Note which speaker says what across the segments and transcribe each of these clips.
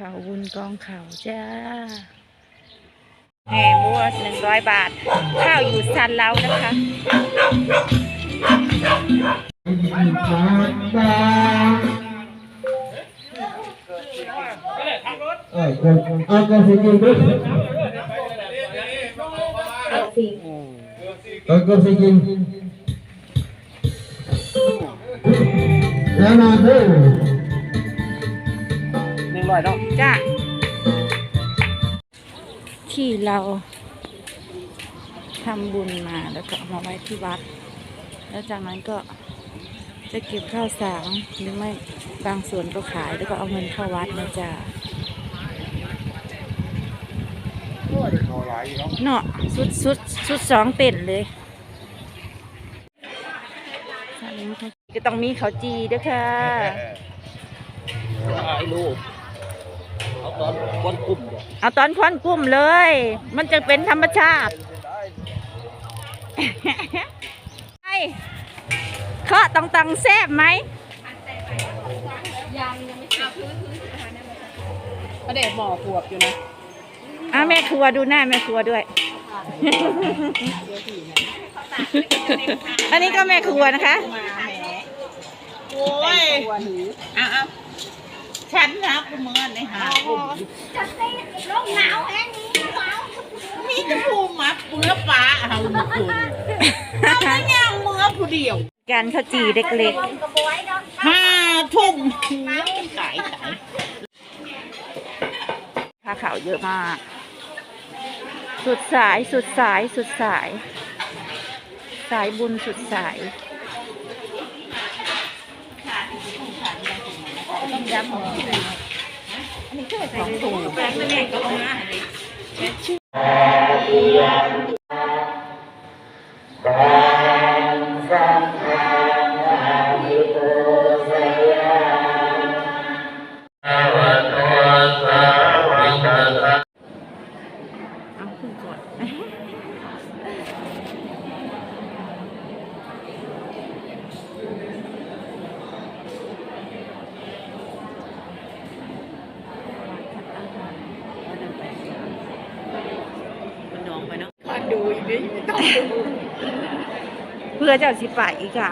Speaker 1: เขาบุญกองเขาจ้าแหมบัวหนึ่งร้อยบาท ข้าวอยู่ซันเล้านะคะ
Speaker 2: เออคนเอากระสีกินด้วยเอากระสีกินแล้วมาด้วย
Speaker 3: ร้อยเนาะ
Speaker 1: จ้าที่เราทำบุญมาแล้วก็เอามาไว้ที่วัด แล้วจากนั้นก็จะเก็บข้าวสารหรือไม่บางส่วนก็ขายแล้วก็เอาเงินเข้าวัดนะจ๊ะเนาะสุดสุดสุดสองเป็นเลยอันนี้ก็ต้องมีข้าวจีด้วยค่ะ
Speaker 3: ไอ้ลูกเอา ตอนวันกลุ่มเดี๋ยว
Speaker 1: เอาตอนควันกุ้มเลย มันจะเป็นธรรมชาติไอ้เคาะตังตังแซบไหม
Speaker 4: ประเด็หมอขวบอยู่นะ
Speaker 1: อะแม่ครัวดูหน้าแม่ครัวด้วย อันนี้ก็แม่ครัวนะคะ
Speaker 4: มาแหม
Speaker 5: โอ้ย
Speaker 4: ตัวหนู
Speaker 5: อะอะ ฉันรับเมื่อในหาผมมีแตะพูมัดเมื่อปลาเอาคืนเอาไม่ย่างเมื่อผู้เดียว
Speaker 1: การข้าวจีเล็กๆ
Speaker 5: ห้าทุ่มขายขาย
Speaker 1: ผ้าขาวเยอะมาก สุดสายสุดสายสุดสาย สายบุญสุดสาย เอาขึ้นก่อน
Speaker 5: มันนองไปเนาะ
Speaker 4: มาดูอีกนิดต้อง
Speaker 1: เพื่อเจ้าสิไปอีกค่ะ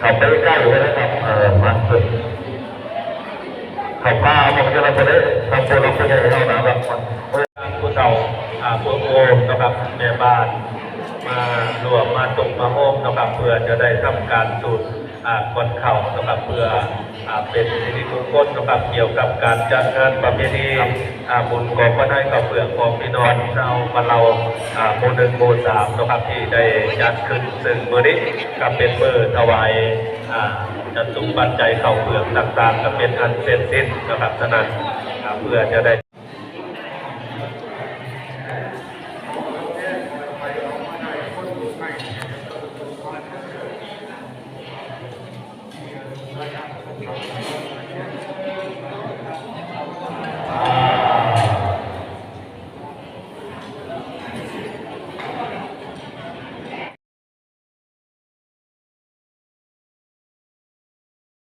Speaker 2: ขับไปใกล้เลยนะครับเออมาสุดขับป้าผมจะรับไปเลยขับตัวเราไปเลยเท่านั้นแบบผู้เฒ่าอ่า พวกโอมนะครับแม่บ้านมารวมมาตกมาโฮมนะครับเพื่อจะได้ทำการสูตรอาคนเข่านะครับเพื่อเป็นสิริมงคลนะครับเกี่ยวกับการจัดงานประเพณีบุญกองพระได้กับเปลือกของพี่น้องชาวบ้าเราโมหนึ่งโมสามนะครับที่ได้จัดขึ้นซึ่งมือนี้ก็เป็นมือถวายจัดสุปัจจัยเข่าเปลือกต่างๆก็เป็นอันเสร็จสิ้นนะครับฉะนั้นเพื่อจะได้ Thank you.